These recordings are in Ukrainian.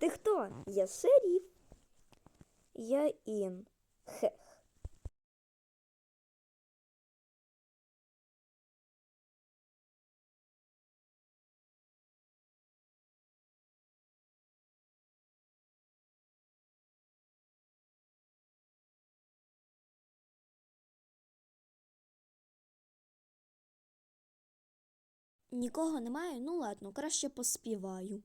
Ти хто? Я шеріф. Я ін. Хех. Нікого немає, ну ладно, краще поспіваю.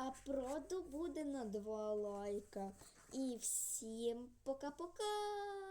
А проду буде на два лайка. І всім пока-пока!